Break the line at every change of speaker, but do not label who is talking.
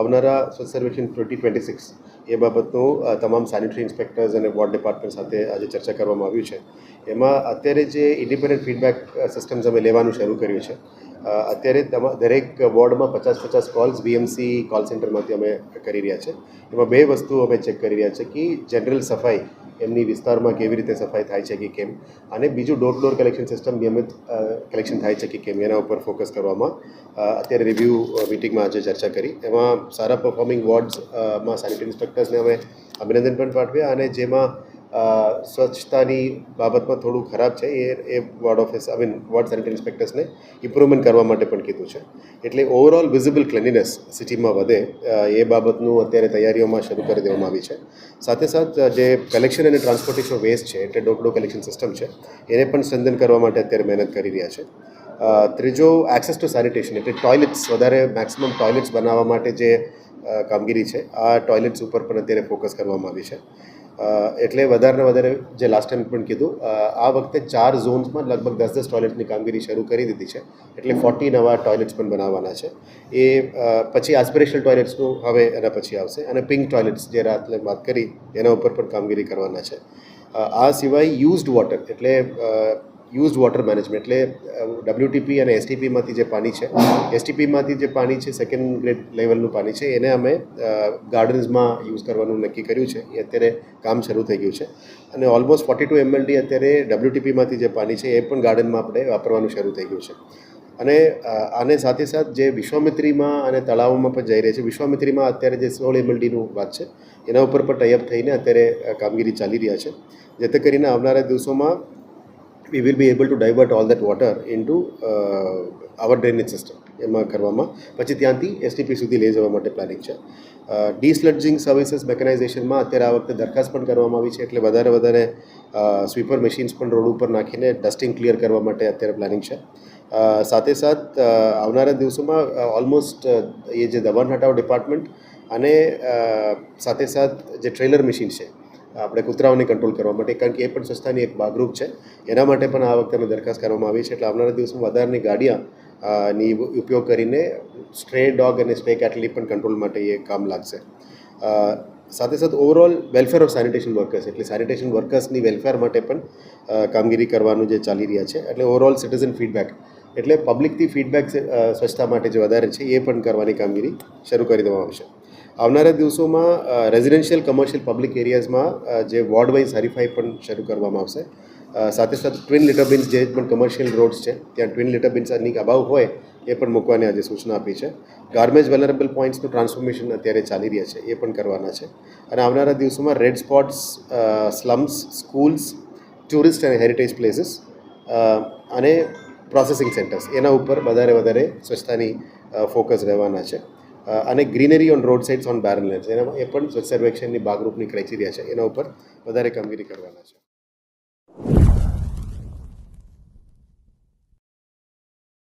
આવનારા સ્વચ્છ સર્વેક્ષણ ટ્વેન્ટી ટ્વેન્ટી સિક્સ એ બાબતનું તમામ સેનિટરી ઇન્સ્પેક્ટર્સ અને વોર્ડ ડિપાર્ટમેન્ટ સાથે આજે ચર્ચા કરવામાં આવ્યું છે. એમાં અત્યારે જે ઇન્ડિપેન્ડન્ટ ફીડબેક સિસ્ટમ્સ અમે લેવાનું શરૂ કર્યું છે. અત્યારે દરેક વોર્ડમાં પચાસ પચાસ કોલ્સ બીએમસી કોલ સેન્ટરમાંથી અમે કરી રહ્યા છે. એમાં બે વસ્તુઓ અમે ચેક કરી રહ્યા છે કે જનરલ સફાઈ એમની વિસ્તારમાં કેવી રીતે સફાઈ થાય છે કે કેમ? અને બીજું ડોર ડોર કલેક્શન સિસ્ટમ નિયમિત કલેક્શન થાય છે કે કેમ? એના ઉપર ફોકસ કરવામાં અત્યારે રિવ્યૂ મિટિંગમાં આજે ચર્ચા કરી. એમાં સારા પરફોર્મિંગ વોર્ડ્સમાં સેનિટરી ઇન્સ્પેક્ટર્સને અમે અભિનંદન પણ પાઠવ્યા અને જેમાં સ્વચ્છતાની બાબતમાં થોડું ખરાબ છે, એ એ ward office I mean ward sanitary ઇન્સ્પેક્ટર્સને improvement કરવા માટે પણ કીધું છે. એટલે ઓવરઓલ વિઝિબલ ક્લેનલીનેસ સિટીમાં વધે એ બાબતનું અત્યારે તૈયારીઓમાં શરૂ કરી દેવામાં આવી છે. સાથે સાથ જે કલેક્શન અને ટ્રાન્સપોર્ટેશન વેસ્ટ છે, એટલે ડોકડો કલેક્શન સિસ્ટમ છે, એને પણ સ્ટ્રેન્થન કરવા માટે અત્યારે મહેનત કરી રહ્યા છે. ત્રીજો એક્સેસ ટુ સેનિટેશન એટલે ટોયલેટ્સ વધારે મેક્સિમમ ટોયલેટ્સ બનાવવા માટે જે કામગીરી છે, આ ટોયલેટ્સ ઉપર પણ અત્યારે ફોકસ કરવામાં આવી છે. એટલે વધારે વધારે જે લાસ્ટ ટાઈમ પણ કીધું આ વખતે ચાર ઝોન્સમાં લગભગ દસ દસ ટોયલેટની કામગીરી શરૂ કરી દીધી છે. એટલે ફોર્ટી નવા ટોયલેટ્સ પણ બનાવવાના છે. એ પછી આસ્પિરેશનલ ટોયલેટ્સનું હવે એના પછી આવશે અને પિંક ટોયલેટ્સ જે રાતે વાત કરી, એના ઉપર પણ કામગીરી કરવાના છે. આ સિવાય યુઝડ વોટર એટલે યુઝડ વોટર મેનેજમેન્ટ, એટલે ડબ્લ્યુટીપી અને એસટીપીમાંથી જે પાણી છે એસટીપીમાંથી જે પાણી છે સેકન્ડ ગ્રેડ લેવલનું પાણી છે, એને અમે ગાર્ડન્સમાં યુઝ કરવાનું નક્કી કર્યું છે. એ અત્યારે કામ શરૂ થઈ ગયું છે. અને ઓલમોસ્ટ ફોર્ટી ટુ એમએલડી અત્યારે ડબ્લ્યુટીપીમાંથી જે પાણી છે, એ પણ ગાર્ડનમાં આપણે વાપરવાનું શરૂ થઈ ગયું છે. અને આને સાથે સાથ જે વિશ્વામિત્રીમાં અને તળાવોમાં પણ જઈ રહી છે, વિશ્વામિત્રીમાં અત્યારે જે સોળ એમએલડીનું વાત છે, એના ઉપર પણ ટાઈઅપ થઈને અત્યારે કામગીરી ચાલી રહ્યા છે. જેથી કરીને આવનારા દિવસોમાં we will be able to divert all that water into uh, our drainage system એમાં કરવામાં. પછી ત્યાંથી એસટીપી સુધી લઈ જવા માટે પ્લાનિંગ છે. ડીસ્લડજિંગ સર્વિસીસ મેકેનાઇઝેશનમાં અત્યારે આ વખતે દરખાસ્ત પણ કરવામાં આવી છે એટલે વધારે વધારે સ્વીપર મશીન્સ પણ રોડ ઉપર નાખીને ડસ્ટિંગ ક્લિયર કરવા માટે અત્યારે પ્લાનિંગ છે. સાથે સાથ આવનારા દિવસોમાં ઓલમોસ્ટ એ જે દબાણ હટાવ ડિપાર્ટમેન્ટ અને સાથે સાથ જે ટ્રેલર મશીન છે આપણે કૂતરાઓને કંટ્રોલ કરવા માટે, કારણ કે એ પણ સંસ્થાની એક ભાગરૂપ છે. એના માટે પણ આ વખતે દરખાસ્ત કરવામાં આવી છે. એટલે આવનારા દિવસોમાં વધારાની ગાડીਆਂ ની ઉપયોગ કરીને સ્ટ્રે ડોગ અને સ્ટ્રે કેટલી પણ કંટ્રોલ માટે એ કામ લાગશે. સાથે સાથે overall welfare of sanitation workers એટલે સેનિટેશન વર્કર્સની વેલફેર માટે પણ કામગીરી કરવાનું જે ચાલી રહ્યા છે. એટલે ઓવરઓલ સિટીઝન ફીડબેક એટલે પબ્લિકથી ફીડબેક સ્વચ્છતા માટે જે વધારે છે, એ પણ કરવાની કામગીરી શરૂ કરી દેવામાં આવશે આવનારા દિવસોમાં રેઝિડેન્શિયલ કમર્શિયલ પબ્લિક એરિયાઝમાં જે વોર્ડ વાઇઝ હરીફાઈ પણ શરૂ કરવામાં આવશે. સાથે સાથે ટ્વિન લિટર બિન્સ જે પણ કમર્શિયલ રોડ્સ છે, ત્યાં ટ્વિન લીટર બિન્સની અભાવ હોય, એ પણ મૂકવાની આજે સૂચના આપી છે. ગાર્મેજ વેલરેબલ પોઈન્ટ્સનું ટ્રાન્સફોર્મેશન અત્યારે ચાલી રહ્યા છે, એ પણ કરવાના છે. અને આવનારા દિવસોમાં red spots slums schools tourist અને હેરિટેજ પ્લેસીસ અને પ્રોસેસિંગ સેન્ટર્સ એના ઉપર વધારે વધારે સ્વચ્છતાની ફોકસ રહેવાના છે. અને greenery on road sides on barren lands એનામાં એ પણ સ્વચ્છ સર્વેક્ષણની ભાગરૂપની ક્રાઇટેરિયા છે. એના ઉપર વધારે કામગીરી કરવાના છે.